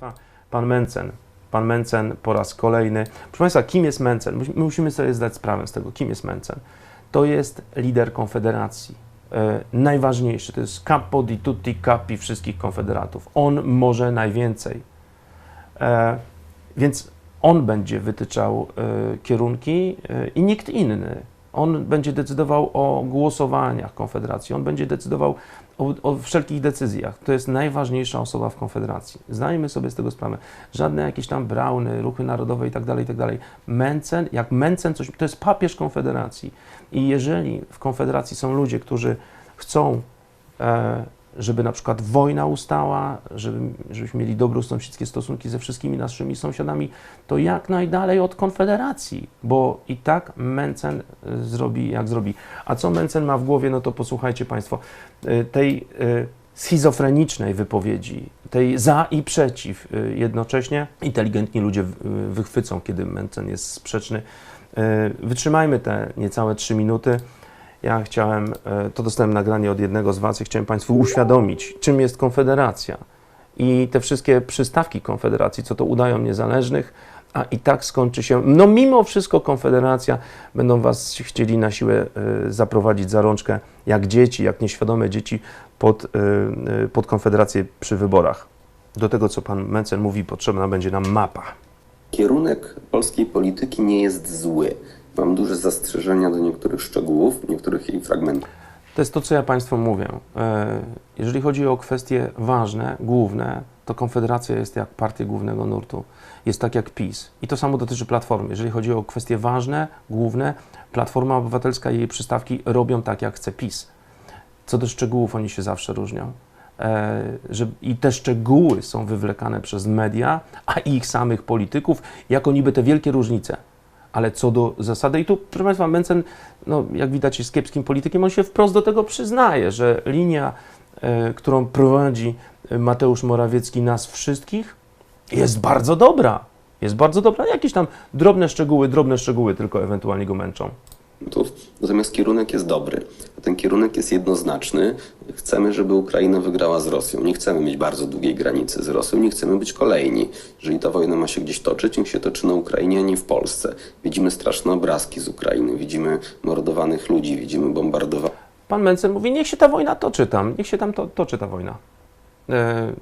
Państwa, pan Mencen. Pan Mencen po raz kolejny. Proszę Państwa, kim jest Mencen? My musimy sobie zdać sprawę z tego, kim jest Mencen. To jest lider Konfederacji. E, najważniejszy, to jest capo di tutti capi wszystkich konfederatów. On może najwięcej. E, więc on będzie wytyczał e, kierunki i nikt inny. On będzie decydował o głosowaniach Konfederacji, on będzie decydował o, o wszelkich decyzjach. To jest najważniejsza osoba w Konfederacji. Zdajmy sobie z tego sprawę. Żadne jakieś tam brauny, ruchy narodowe i tak dalej, i tak. Mencen, jak Mencen, coś, to jest papież Konfederacji. I jeżeli w Konfederacji są ludzie, którzy chcą e, żeby na przykład wojna ustała, żeby, żebyśmy mieli dobrosąsiedzkie stosunki ze wszystkimi naszymi sąsiadami, to jak najdalej od Konfederacji, bo i tak Mencen y, zrobi jak zrobi. A co Mencen ma w głowie, no to posłuchajcie Państwo, y, tej y, schizofrenicznej wypowiedzi, tej za i przeciw jednocześnie, inteligentni ludzie wychwycą, kiedy Mencen jest sprzeczny. Wytrzymajmy te niecałe trzy minuty. Ja chciałem, e, to dostałem nagranie od jednego z Was i chciałem Państwu uświadomić, czym jest Konfederacja i te wszystkie przystawki Konfederacji, co to udają niezależnych, a i tak skończy się, no mimo wszystko Konfederacja, będą Was chcieli na siłę e, zaprowadzić za rączkę, jak dzieci, jak nieświadome dzieci pod, e, pod Konfederację przy wyborach. Do tego, co Pan Mencen mówi, potrzebna będzie nam mapa. Kierunek polskiej polityki nie jest zły. Mam duże zastrzeżenia do niektórych szczegółów, niektórych jej fragmentów. To jest to, co ja Państwu mówię. E, Jeżeli chodzi o kwestie ważne, główne, to Konfederacja jest jak partia głównego nurtu. Jest tak jak PiS. I to samo dotyczy Platformy. Jeżeli chodzi o kwestie ważne, główne, Platforma Obywatelska i jej przystawki robią tak, jak chce PiS. Co do szczegółów, oni się zawsze różnią. E, I te szczegóły są wywlekane przez media, a ich samych polityków, jako niby te wielkie różnice. Ale co do zasady, i tu, proszę Państwa, Mencen, no, jak widać, jest kiepskim politykiem, on się wprost do tego przyznaje, że linia, e, którą prowadzi Mateusz Morawiecki nas wszystkich, jest bardzo dobra. Jest bardzo dobra. Jakieś tam drobne szczegóły, drobne szczegóły tylko ewentualnie go męczą. Natomiast kierunek jest dobry. Ten kierunek jest jednoznaczny. Chcemy, żeby Ukraina wygrała z Rosją. Nie chcemy mieć bardzo długiej granicy z Rosją, nie chcemy być kolejni. Jeżeli ta wojna ma się gdzieś toczyć, niech się toczy na Ukrainie, a nie w Polsce. Widzimy straszne obrazki z Ukrainy, widzimy mordowanych ludzi, widzimy bombardowanie. Pan Mencen mówi, niech się ta wojna toczy tam, niech się tam to, toczy ta wojna. E,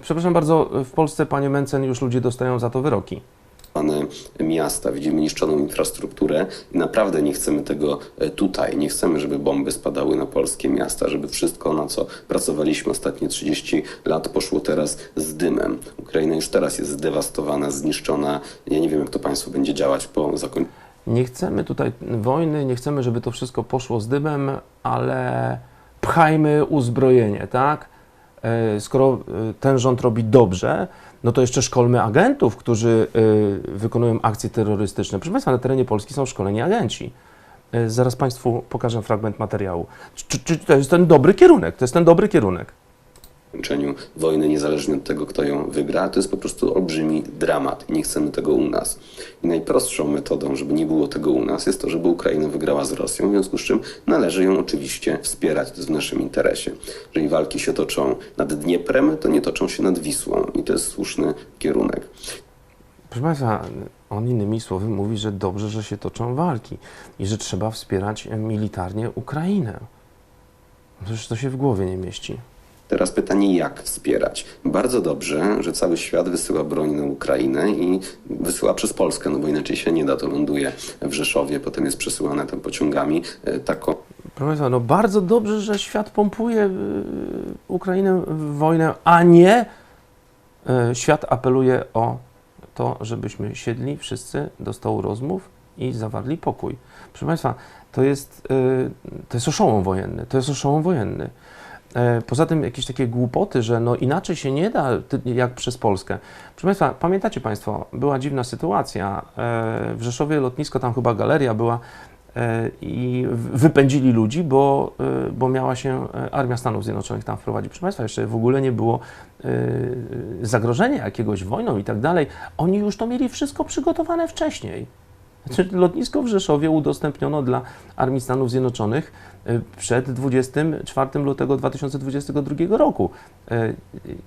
przepraszam bardzo, w Polsce, panie Mencen, już ludzie dostają za to wyroki. Miasta, widzimy niszczoną infrastrukturę i naprawdę nie chcemy tego e, tutaj. Nie chcemy, żeby bomby spadały na polskie miasta, żeby wszystko, na co pracowaliśmy ostatnie 30 lat, poszło teraz z dymem. Ukraina już teraz jest zdewastowana, zniszczona. Ja nie wiem, jak to państwo będzie działać po zakończeniu. Nie chcemy tutaj wojny, nie chcemy, żeby to wszystko poszło z dymem, ale pchajmy uzbrojenie, tak? E, Skoro e, ten rząd robi dobrze, no to jeszcze szkolmy agentów, którzy e, wykonują akcje terrorystyczne. Proszę Państwa, na terenie Polski są szkoleni agenci. Zaraz Państwu pokażę fragment materiału. Czy, czy to jest ten dobry kierunek? To jest ten dobry kierunek. Zakończeniu wojny, niezależnie od tego, kto ją wygra, to jest po prostu olbrzymi dramat i nie chcemy tego u nas. I najprostszą metodą, żeby nie było tego u nas, jest to, żeby Ukraina wygrała z Rosją, w związku z czym należy ją oczywiście wspierać, to jest w naszym interesie. Jeżeli walki się toczą nad Dnieprem, to nie toczą się nad Wisłą i to jest słuszny kierunek. Proszę Państwa, on innymi słowy mówi, że dobrze, że się toczą walki i że trzeba wspierać militarnie Ukrainę. Przecież to się w głowie nie mieści. Teraz pytanie, jak wspierać? Bardzo dobrze, że cały świat wysyła broń na Ukrainę i wysyła przez Polskę, no bo inaczej się nie da, to ląduje w Rzeszowie, potem jest przesyłane tam pociągami. E, Taką Państwa, no bardzo dobrze, że świat pompuje y, Ukrainę w wojnę, a nie y, świat apeluje o to, żebyśmy siedli wszyscy do stołu rozmów i zawarli pokój. Proszę Państwa, to jest, to jest oszołom wojenny, to jest oszołom wojenny. E, Poza tym jakieś takie głupoty, że no inaczej się nie da jak przez Polskę. Proszę Państwa, pamiętacie Państwo, była dziwna sytuacja. E, W Rzeszowie lotnisko, tam chyba galeria była e, i wypędzili ludzi, bo, bo miała się Armia Stanów Zjednoczonych tam wprowadzić. Proszę Państwa, jeszcze w ogóle nie było zagrożenia jakiegoś wojną i tak dalej. Oni już to mieli wszystko przygotowane wcześniej. Znaczy, lotnisko w Rzeszowie udostępniono dla Armii Stanów Zjednoczonych y, przed 24 lutego 2022 roku. Y,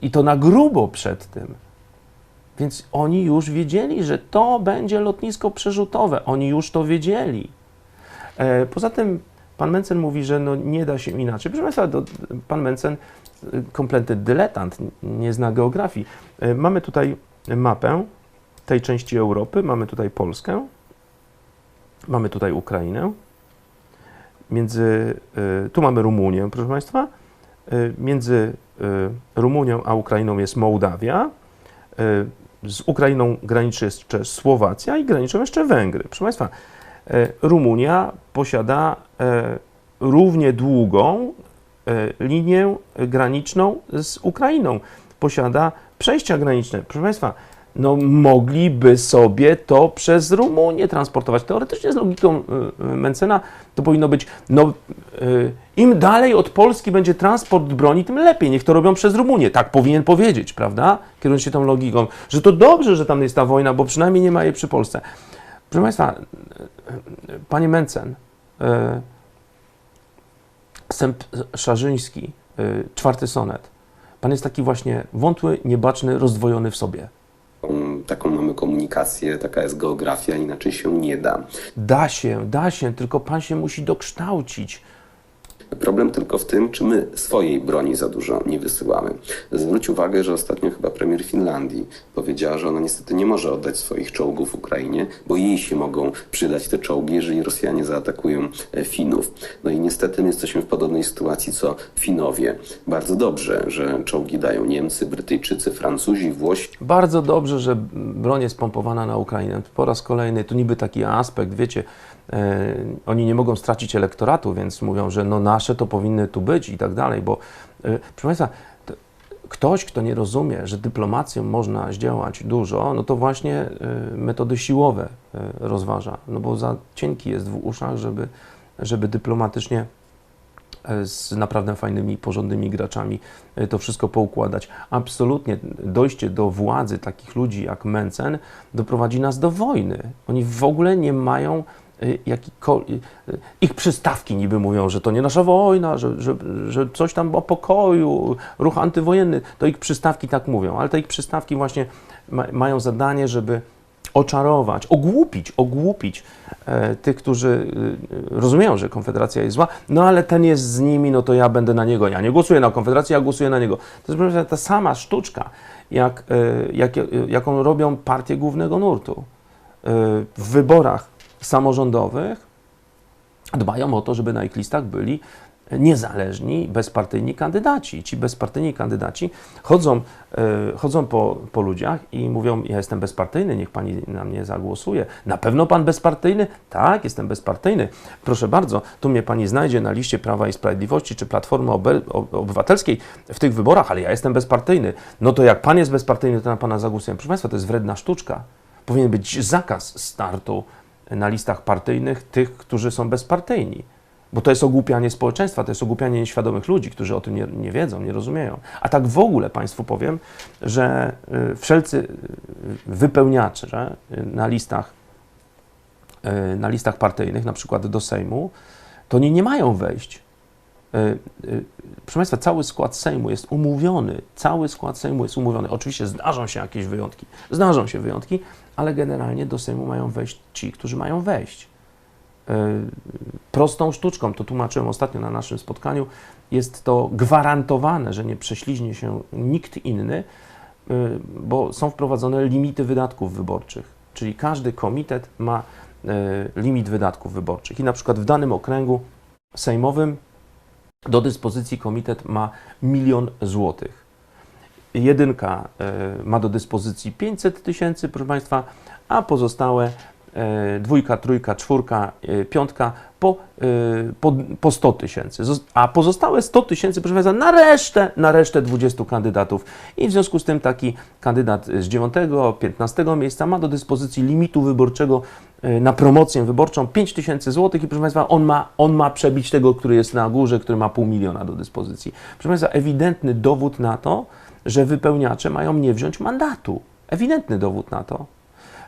I to na grubo przed tym. Więc oni już wiedzieli, że to będzie lotnisko przerzutowe. Oni już to wiedzieli. E, Poza tym pan Mencen mówi, że no nie da się inaczej. Proszę Państwa, to pan Mencen kompletny dyletant, nie zna geografii. E, Mamy tutaj mapę tej części Europy, mamy tutaj Polskę, mamy tutaj Ukrainę. Między, y, tu mamy Rumunię, proszę Państwa. Y, Między y, Rumunią a Ukrainą jest Mołdawia. Z Ukrainą graniczy jeszcze Słowacja i graniczą jeszcze Węgry. Proszę Państwa, Rumunia posiada równie długą linię graniczną z Ukrainą. Posiada przejścia graniczne. Proszę Państwa, no mogliby sobie to przez Rumunię transportować. Teoretycznie z logiką y, y, Mencena to powinno być, no y, im dalej od Polski będzie transport broni, tym lepiej. Niech to robią przez Rumunię. Tak powinien powiedzieć, prawda? Kierując się tą logiką, że to dobrze, że tam jest ta wojna, bo przynajmniej nie ma jej przy Polsce. Proszę Państwa, Panie Mencen, Sęp Szarzyński, czwarty sonet. Pan jest taki właśnie wątły, niebaczny, rozdwojony w sobie. Taką- Taką mamy komunikację, taka jest geografia, inaczej się nie da. Da się, da się, tylko pan się musi dokształcić. Problem tylko w tym, czy my swojej broni za dużo nie wysyłamy. Zwróć uwagę, że ostatnio chyba premier Finlandii powiedziała, że ona niestety nie może oddać swoich czołgów Ukrainie, bo jej się mogą przydać te czołgi, jeżeli Rosjanie zaatakują e, Finów. No i niestety my jesteśmy w podobnej sytuacji co Finowie. Bardzo dobrze, że czołgi dają Niemcy, Brytyjczycy, Francuzi, Włosi. Bardzo dobrze, że broń jest pompowana na Ukrainę. Po raz kolejny, tu niby taki aspekt, wiecie, oni nie mogą stracić elektoratu, więc mówią, że no nasze to powinny tu być i tak dalej, bo e, proszę Państwa, to, ktoś, kto nie rozumie, że dyplomacją można zdziałać dużo, no to właśnie e, metody siłowe e, rozważa, no bo za cienki jest w uszach, żeby, żeby dyplomatycznie e, z naprawdę fajnymi, porządnymi graczami e, to wszystko poukładać. Absolutnie dojście do władzy takich ludzi jak Mencen doprowadzi nas do wojny. Oni w ogóle nie mają e, jakikolwiek. Ich przystawki niby mówią, że to nie nasza wojna, że, że, że coś tam o pokoju, ruch antywojenny. To ich przystawki tak mówią, ale te ich przystawki właśnie ma, mają zadanie, żeby oczarować, ogłupić, ogłupić e, tych, którzy e, rozumieją, że Konfederacja jest zła, no ale ten jest z nimi, no to ja będę na niego. Ja nie głosuję na Konfederację, ja głosuję na niego. To jest ta sama sztuczka, jak, e, jak, jaką robią partie głównego nurtu e, w wyborach samorządowych, dbają o to, żeby na ich listach byli niezależni, bezpartyjni kandydaci. Ci bezpartyjni kandydaci chodzą, e, chodzą po, po ludziach i mówią, ja jestem bezpartyjny, niech pani na mnie zagłosuje. Na pewno pan bezpartyjny? Tak, jestem bezpartyjny. Proszę bardzo, tu mnie pani znajdzie na liście Prawa i Sprawiedliwości czy Platformy Obywatelskiej w tych wyborach, ale ja jestem bezpartyjny. No to jak pan jest bezpartyjny, to na pana zagłosuję. Proszę państwa, to jest wredna sztuczka. Powinien być zakaz startu na listach partyjnych tych, którzy są bezpartyjni. Bo to jest ogłupianie społeczeństwa, to jest ogłupianie nieświadomych ludzi, którzy o tym nie, nie wiedzą, nie rozumieją. A tak w ogóle Państwu powiem, że y, wszelcy y, wypełniacze na listach, y, na listach partyjnych, na przykład do Sejmu, to oni nie mają wejść. Proszę Państwa, cały skład Sejmu jest umówiony, cały skład Sejmu jest umówiony. Oczywiście zdarzą się jakieś wyjątki, zdarzą się wyjątki, ale generalnie do Sejmu mają wejść ci, którzy mają wejść. Y, Prostą sztuczką, to tłumaczyłem ostatnio na naszym spotkaniu, jest to gwarantowane, że nie prześliźnie się nikt inny, y, bo są wprowadzone limity wydatków wyborczych. Czyli każdy komitet ma y, limit wydatków wyborczych. I na przykład w danym okręgu sejmowym do dyspozycji komitet ma milion złotych. Jedynka e, ma do dyspozycji 500 tysięcy, proszę Państwa, a pozostałe e, dwójka, trójka, czwórka, e, piątka po, po, po 100 tysięcy. A pozostałe 100 tysięcy, proszę Państwa, na resztę, na resztę 20 kandydatów. I w związku z tym taki kandydat z 9, 15 miejsca ma do dyspozycji limitu wyborczego na promocję wyborczą 5 tysięcy złotych i proszę Państwa, on ma, on ma przebić tego, który jest na górze, który ma pół miliona do dyspozycji. Proszę Państwa, ewidentny dowód na to, że wypełniacze mają nie wziąć mandatu. Ewidentny dowód na to.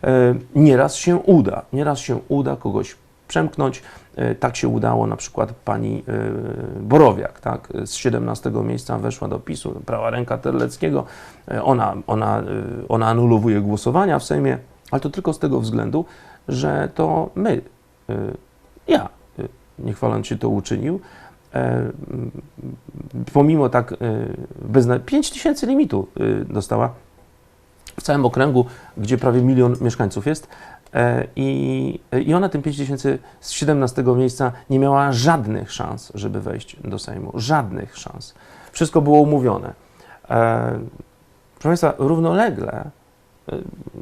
E, Nieraz się uda, nieraz się uda kogoś przemknąć. E, Tak się udało na przykład pani e, Borowiak, tak? z 17 miejsca weszła do PiSu, prawa ręka Terleckiego. Ona, ona, ona anulowuje głosowania w Sejmie, ale to tylko z tego względu, że to my, ja, nie chwaląc się to uczynił, pomimo tak e, bezna... 5 tysięcy limitu e, dostała w całym okręgu, gdzie prawie milion mieszkańców jest. E, I, I ona tym 5 tysięcy z 17 miejsca nie miała żadnych szans, żeby wejść do Sejmu. Żadnych szans. Wszystko było umówione. E, Proszę Państwa, równolegle e,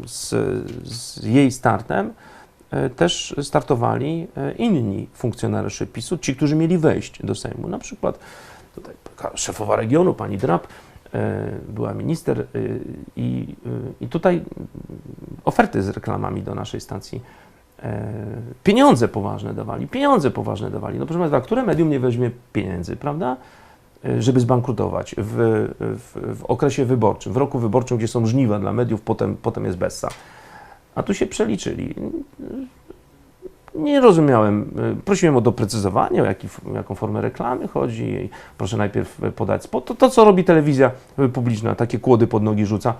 z, z jej startem e, też startowali e, inni funkcjonariusze PiSu, ci, którzy mieli wejść do Sejmu. Na przykład tutaj szefowa regionu, pani Drab, e, była minister e, i, e, i tutaj oferty z reklamami do naszej stacji. e, Pieniądze poważne dawali, pieniądze poważne dawali. No proszę Państwa, które medium nie weźmie pieniędzy, prawda? E, Żeby zbankrutować w, w, w okresie wyborczym, w roku wyborczym, gdzie są żniwa dla mediów, potem, potem jest bessa. A tu się przeliczyli. Nie rozumiałem. Prosiłem o doprecyzowanie, o jaki, jaką formę reklamy chodzi. Proszę najpierw podać spot. To, to, co robi telewizja publiczna, takie kłody pod nogi rzuca.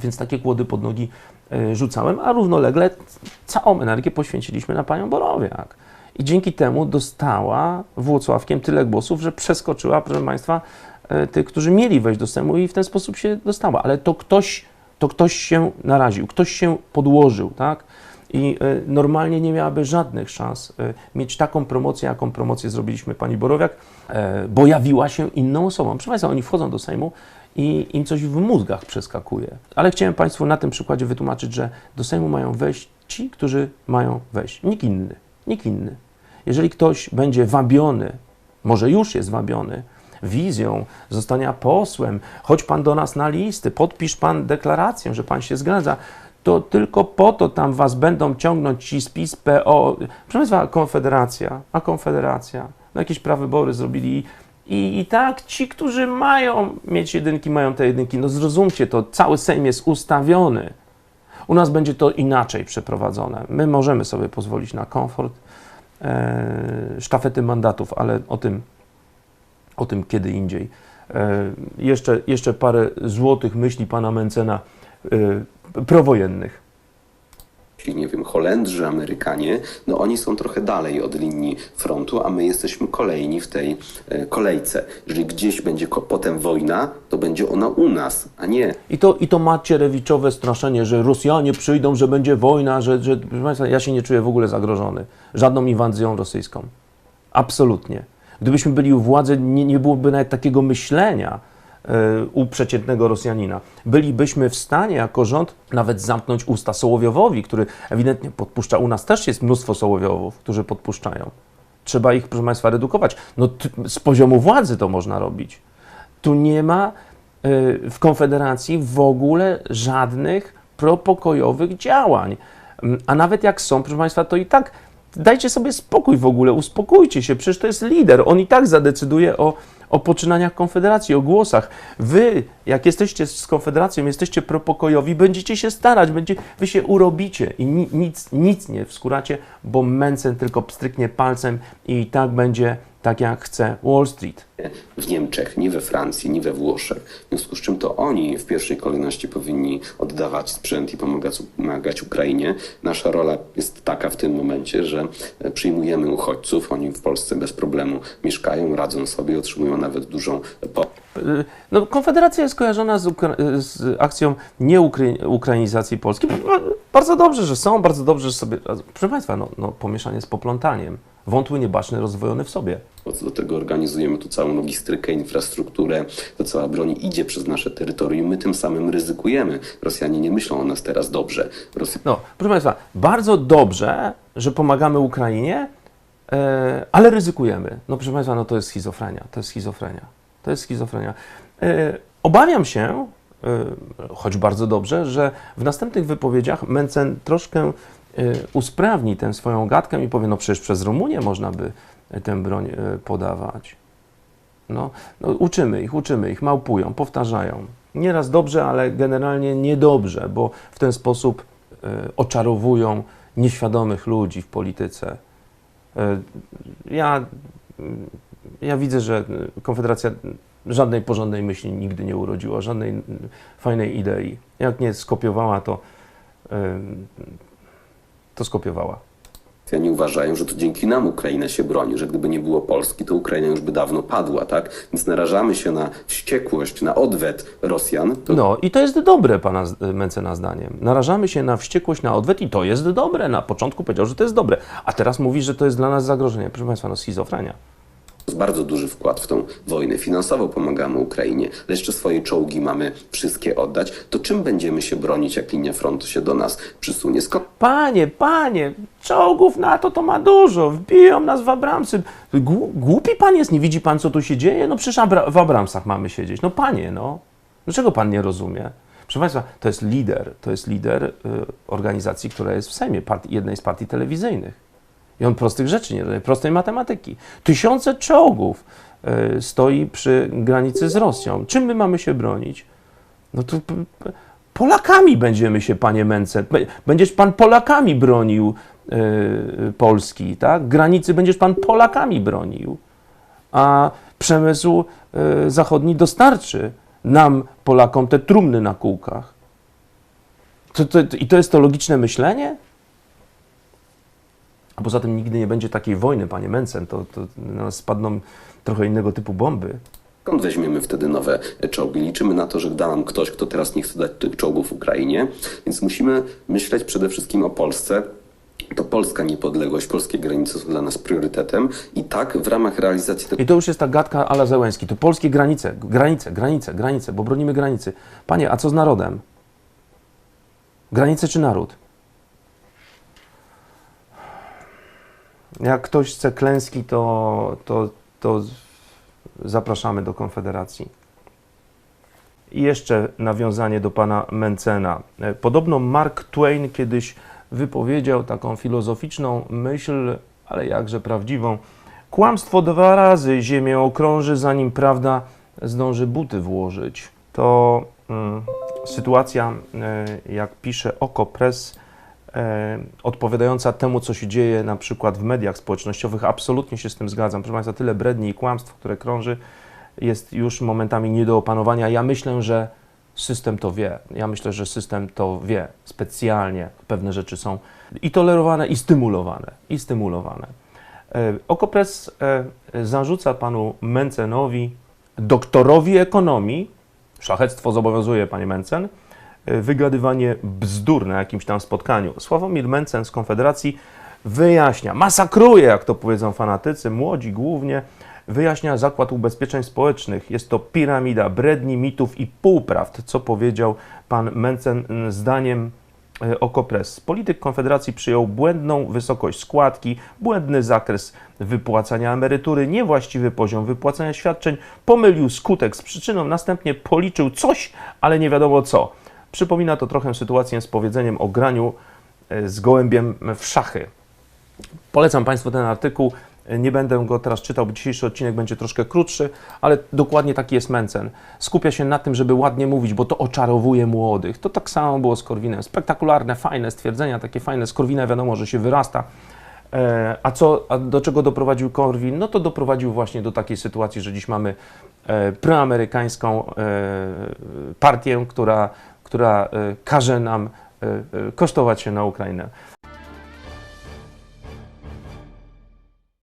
Więc takie kłody pod nogi e, rzucałem, a równolegle całą energię poświęciliśmy na panią Borowiak. I dzięki temu dostała Włocławkiem tyle głosów, że przeskoczyła, proszę Państwa, e, tych, którzy mieli wejść do Sejmu i w ten sposób się dostała. Ale to ktoś, to ktoś się naraził, ktoś się podłożył, tak? I e, normalnie nie miałaby żadnych szans e, mieć taką promocję, jaką promocję zrobiliśmy pani Borowiak, e, bo jawiła się inną osobą. Proszę Państwa, oni wchodzą do Sejmu i im coś w mózgach przeskakuje. Ale chciałem Państwu na tym przykładzie wytłumaczyć, że do Sejmu mają wejść ci, którzy mają wejść. Nikt inny. Nikt inny. Jeżeli ktoś będzie wabiony, może już jest wabiony, wizją zostania posłem, chodź pan do nas na listy, podpisz pan deklarację, że pan się zgadza, to tylko po to tam was będą ciągnąć ci z PiS, PO. Proszę Państwa, Konfederacja, a Konfederacja, no jakieś prawybory zrobili i, i tak ci, którzy mają mieć jedynki, mają te jedynki. No zrozumcie to, cały Sejm jest ustawiony. U nas będzie to inaczej przeprowadzone. My możemy sobie pozwolić na komfort, e, sztafety mandatów, ale o tym, o tym kiedy indziej. E, jeszcze, jeszcze parę złotych myśli pana Mencena e, prowojennych. Jeśli nie wiem, Holendrzy, Amerykanie, no oni są trochę dalej od linii frontu, a my jesteśmy kolejni w tej e, kolejce. Jeżeli gdzieś będzie potem wojna, to będzie ona u nas, a nie I to, I to Macierewiczowe straszenie, że Rosjanie przyjdą, że będzie wojna, że, że proszę Państwa, ja się nie czuję w ogóle zagrożony żadną inwazją rosyjską. Absolutnie. Gdybyśmy byli u władzy, nie, nie byłoby nawet takiego myślenia e, u przeciętnego Rosjanina. Bylibyśmy w stanie jako rząd nawet zamknąć usta Sołowiowowi, który ewidentnie podpuszcza. U nas też jest mnóstwo Sołowiowów, którzy podpuszczają. Trzeba ich, proszę Państwa, redukować. No, z poziomu władzy to można robić. Tu nie ma y, w Konfederacji w ogóle żadnych propokojowych działań. Mm, A nawet jak są, proszę Państwa, to i tak dajcie sobie spokój w ogóle, uspokójcie się, przecież to jest lider. On i tak zadecyduje o, o poczynaniach Konfederacji, o głosach. Wy, jak jesteście z Konfederacją, jesteście propokojowi, będziecie się starać, będzie, wy się urobicie i ni, nic, nic nie wskóracie, bo Mencen tylko pstryknie palcem i tak będzie tak, jak chce Wall Street. w Niemczech, ni we Francji, ni we Włoszech. W związku z czym to oni w pierwszej kolejności powinni oddawać sprzęt i pomagać, pomagać Ukrainie. Nasza rola jest taka w tym momencie, że przyjmujemy uchodźców, oni w Polsce bez problemu mieszkają, radzą sobie, otrzymują nawet dużą pomoc. Y, No, Konfederacja jest kojarzona z, Ukra- z akcją nieukrainizacji Polski. No, Bardzo dobrze, że są, bardzo dobrze, że sobie. Proszę Państwa, no, no, pomieszanie z poplątaniem. Wątły niebaczny rozwojony w sobie. Do tego organizujemy tu całą logistykę, infrastrukturę. To cała broń idzie przez nasze terytorium. My tym samym ryzykujemy. Rosjanie nie myślą o nas teraz dobrze. Rosja... No, proszę Państwa, bardzo dobrze, że pomagamy Ukrainie, e, ale ryzykujemy. No, proszę Państwa, no to jest schizofrenia. To jest schizofrenia. To jest schizofrenia. E, obawiam się, e, choć bardzo dobrze, że w następnych wypowiedziach Mencen troszkę e, usprawni tę swoją gadkę i powie, no przecież przez Rumunię można by tę broń podawać. No, no, uczymy ich, uczymy ich, małpują, powtarzają. Nieraz dobrze, ale generalnie niedobrze, bo w ten sposób oczarowują nieświadomych ludzi w polityce. Ja, ja widzę, że Konfederacja żadnej porządnej myśli nigdy nie urodziła, żadnej fajnej idei. Jak nie skopiowała, to, to skopiowała. Rosjanie uważają, że to dzięki nam Ukraina się broni, że gdyby nie było Polski, to Ukraina już by dawno padła, tak? Więc narażamy się na wściekłość, na odwet Rosjan. To No i to jest dobre, pana Mencena zdaniem. Narażamy się na wściekłość, na odwet i to jest dobre. Na początku powiedział, że to jest dobre, a teraz mówi, że to jest dla nas zagrożenie. Proszę Państwa, no schizofrenia. Bardzo duży wkład w tą wojnę. Finansowo pomagamy Ukrainie, ale jeszcze swoje czołgi mamy wszystkie oddać. To czym będziemy się bronić, jak linia frontu się do nas przysunie? Panie, panie, czołgów NATO to ma dużo, wbiją nas w Abramsy. Głu- Głupi pan jest, nie widzi pan, co tu się dzieje? No przecież Abra- w Abramsach mamy siedzieć. No panie, no. Dlaczego pan nie rozumie? Proszę Państwa, to jest lider, to jest lider y, organizacji, która jest w Sejmie, partii, jednej z partii telewizyjnych. I on prostych rzeczy nie daje, prostej matematyki. Tysiące czołgów y, stoi przy granicy z Rosją. Czym my mamy się bronić? No to Polakami będziemy się, panie Mence. Be- Będziesz pan Polakami bronił y, Polski, tak? Granicy będziesz pan Polakami bronił. A przemysł y, zachodni dostarczy nam, Polakom, te trumny na kółkach. To, to, I to jest to logiczne myślenie? A poza tym nigdy nie będzie takiej wojny, panie Mencen. To, to na nas spadną trochę innego typu bomby. Skąd weźmiemy wtedy nowe czołgi? Liczymy na to, że da nam ktoś, kto teraz nie chce dać tych czołgów Ukrainie, więc musimy myśleć przede wszystkim o Polsce. To polska niepodległość, polskie granice są dla nas priorytetem i tak w ramach realizacji tego I to już jest ta gadka ala Zełenski. To polskie granice, granice, granice, granice, bo bronimy granicy. Panie, a co z narodem? Granice czy naród? Jak ktoś chce klęski, to, to, to zapraszamy do Konfederacji. I jeszcze nawiązanie do pana Mencena. Podobno Mark Twain kiedyś wypowiedział taką filozoficzną myśl, ale jakże prawdziwą. Kłamstwo dwa razy ziemię okrąży, zanim prawda zdąży buty włożyć. To mm, sytuacja, e, jak pisze Oko Press, odpowiadająca temu, co się dzieje na przykład w mediach społecznościowych. Absolutnie się z tym zgadzam. Proszę Państwa, tyle bredni i kłamstw, które krąży, jest już momentami nie do opanowania. Ja myślę, że system to wie. Ja myślę, że system to wie. Specjalnie pewne rzeczy są i tolerowane, i stymulowane. I stymulowane. E, Okopres e, zarzuca panu Mencenowi, doktorowi ekonomii, szlachectwo zobowiązuje, panie Mencen, e, wygadywanie bzdur na jakimś tam spotkaniu. Sławomir Mencen z Konfederacji wyjaśnia, masakruje, jak to powiedzą fanatycy, młodzi głównie, wyjaśnia Zakład Ubezpieczeń Społecznych. Jest to piramida bredni, mitów i półprawd, co powiedział pan Mencen mm, zdaniem e, Okopres. Polityk Konfederacji przyjął błędną wysokość składki, błędny zakres wypłacania emerytury, niewłaściwy poziom wypłacania świadczeń, pomylił skutek z przyczyną, następnie policzył coś, ale nie wiadomo co. Przypomina to trochę sytuację z powiedzeniem o graniu e, z gołębiem w szachy. Polecam Państwu ten artykuł. Nie będę go teraz czytał, bo dzisiejszy odcinek będzie troszkę krótszy, ale dokładnie taki jest Mencen. Skupia się na tym, żeby ładnie mówić, bo to oczarowuje młodych. To tak samo było z Korwinem. Spektakularne, fajne stwierdzenia, takie fajne. Z Korwina wiadomo, że się wyrasta. E, A, co, a do czego doprowadził Korwin? No to doprowadził właśnie do takiej sytuacji, że dziś mamy e, proamerykańską partię, która, która e, każe nam e, e, kosztować się na Ukrainę.